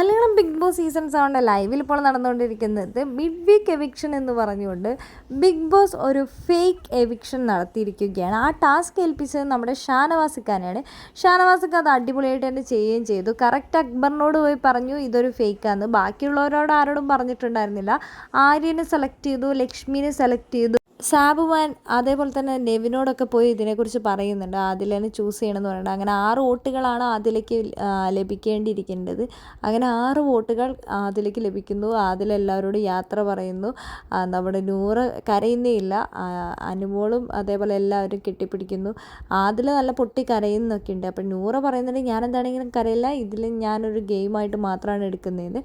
Malayalam Bigg Boss season സെവന്റെ ലൈവിൽ ഇപ്പോൾ നടന്നുകൊണ്ടിരിക്കുന്നത് മിഡ് വീക്ക് എവിക്ഷൻ എന്ന് പറഞ്ഞുകൊണ്ട് ബിഗ് ബോസ് ഒരു ഫേക്ക് എവിക്ഷൻ നടത്തിയിരിക്കുകയാണ്. ആ ടാസ്ക് ഏൽപ്പിച്ചത് നമ്മുടെ ഷാനവാസിക്കാനാണ് ഷാനവാസിക്ക് അത് അടിപൊളിയായിട്ട് തന്നെ ചെയ്യുകയും ചെയ്തു. കറക്റ്റ് അക്ബറിനോട് പോയി പറഞ്ഞു ഇതൊരു ഫേക്കാന്ന്. ബാക്കിയുള്ളവരോട് ആരോടും പറഞ്ഞിട്ടുണ്ടായിരുന്നില്ല. ആര്യനെ സെലക്ട് ചെയ്തു ലക്ഷ്മിനെ സെലക്ട് ചെയ്തു. സാബുമാൻ അതേപോലെ തന്നെ നെവിനോടൊക്കെ പോയി ഇതിനെക്കുറിച്ച് പറയുന്നുണ്ട്. ആദിലിനെ ചൂസ് ചെയ്യണമെന്ന് പറയുന്നുണ്ട് അങ്ങനെ ആറ് വോട്ടുകളാണ് ആദിലേക്ക് ലഭിക്കേണ്ടിയിരിക്കേണ്ടത് അങ്ങനെ ആറ് വോട്ടുകൾ അതിലേക്ക് ലഭിക്കുന്നു. ആദിൽ എല്ലാവരോടും യാത്ര പറയുന്നു. നമ്മുടെ നൂറ് കരയുന്നേ ഇല്ല. അനുമോളും അതേപോലെ എല്ലാവരും കെട്ടിപ്പിടിക്കുന്നു. ആദിൽ നല്ല പൊട്ടി കരയുന്നൊക്കെ ഉണ്ട്. അപ്പം നൂറ് പറയുന്നുണ്ട് ഞാൻ എന്താണെങ്കിലും കരയില്ല. ഇതിൽ ഞാനൊരു ഗെയിമായിട്ട് മാത്രമാണ് എടുക്കുന്നത്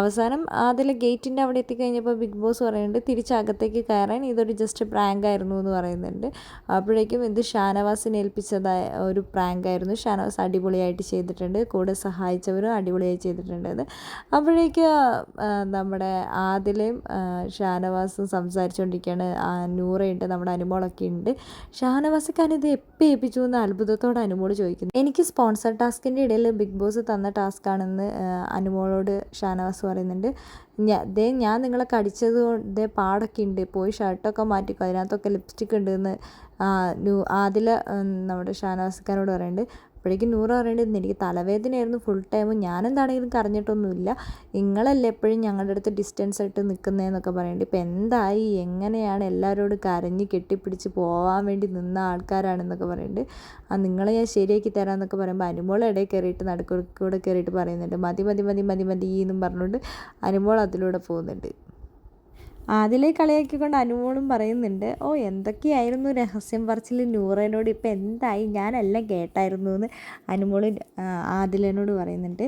അവസാനം അതിൽ ഗേറ്റിന്റെ അവിടെ എത്തിക്കഴിഞ്ഞപ്പോൾ ബിഗ് ബോസ് പറയുന്നുണ്ട് തിരിച്ചകത്തേക്ക് കയറാൻ ഇതൊരു ജസ്റ്റ് പ്രാങ്ക് ആയിരുന്നു എന്ന് പറയുന്നുണ്ട്. അപ്പോഴേക്കും ഇത് ഷാനവാസിനെ ഏൽപ്പിച്ചതായ ഒരു പ്രാങ്ക് ആയിരുന്നു. ഷാനവാസ് അടിപൊളിയായിട്ട് ചെയ്തിട്ടുണ്ട്. കൂടെ സഹായിച്ചവരും അടിപൊളിയായി ചെയ്തിട്ടുണ്ട്. അത് അപ്പോഴേക്ക് നമ്മുടെ ആദിലയും ഷാനവാസും സംസാരിച്ചുകൊണ്ടിരിക്കുകയാണ് നൂറയുണ്ട് നമ്മുടെ അനുമോളൊക്കെ ഉണ്ട്. ഷാനവാസിക്കാൻ ഇത് എപ്പോൾ ഏൽപ്പിച്ചു എന്ന് അത്ഭുതത്തോടെ അനുമോൾ ചോദിക്കുന്നു. എനിക്ക് സ്പോൺസർ ടാസ്കിന്റെ ഇടയിൽ ബിഗ് ബോസ് തന്ന ടാസ്ക് ആണെന്ന് ആ, അനുമോളോട് ഷാനവാസ് പറയുന്നുണ്ട്. ഞാൻ ദേ ഞാൻ നിങ്ങളെ കടിച്ചത് കൊണ്ട് പാടൊക്കെ ഉണ്ട്. പോയി ഷർട്ടൊക്കെ മാറ്റിക്കോ. അതിനകത്തൊക്കെ ലിപ്സ്റ്റിക് ഉണ്ട് എന്ന് ആദില നമ്മുടെ ഷാനവാസിക്കാരോട് പറയുന്നുണ്ട്. അപ്പോഴേക്കും നൂറ് പറയേണ്ടിയിരുന്നു എനിക്ക് തലവേദനയായിരുന്നു. ഫുൾ ടൈമും ഞാനെന്താണെങ്കിലും കരഞ്ഞിട്ടൊന്നുമില്ല. നിങ്ങളല്ലേ എപ്പോഴും ഞങ്ങളുടെ അടുത്ത് ഡിസ്റ്റൻസ് ആയിട്ട് നിൽക്കുന്നതെന്നൊക്കെ പറയുന്നുണ്ട് ഇപ്പം എന്തായി? എങ്ങനെയാണ് എല്ലാവരോടും കരഞ്ഞ് കെട്ടിപ്പിടിച്ച് പോകാൻ വേണ്ടി നിന്ന ആൾക്കാരാണെന്നൊക്കെ പറയുന്നുണ്ട് ആ നിങ്ങളെ ഞാൻ ശരിയാക്കി തരാമെന്നൊക്കെ പറയുമ്പോൾ അനുമോൾ ഇടയിൽ കയറിയിട്ട് നടുക്കൂടെ കൂടെ കയറിയിട്ട് പറയുന്നുണ്ട്. മതി മതി മതി മതി മതി എന്നും പറഞ്ഞുകൊണ്ട് അനുമോൾ അതിലൂടെ പോകുന്നുണ്ട്. അതിലെ കളിയാക്കിക്കൊണ്ട് അനുമോളും പറയുന്നുണ്ട് ഓ എന്തൊക്കെയായിരുന്നു രഹസ്യം പറച്ചിൽ നൂറേനോട് ഇപ്പം എന്തായി? ഞാനെല്ലാം കേട്ടായിരുന്നു എന്ന് അനുമോൾ ആദിലനോട് പറയുന്നുണ്ട്.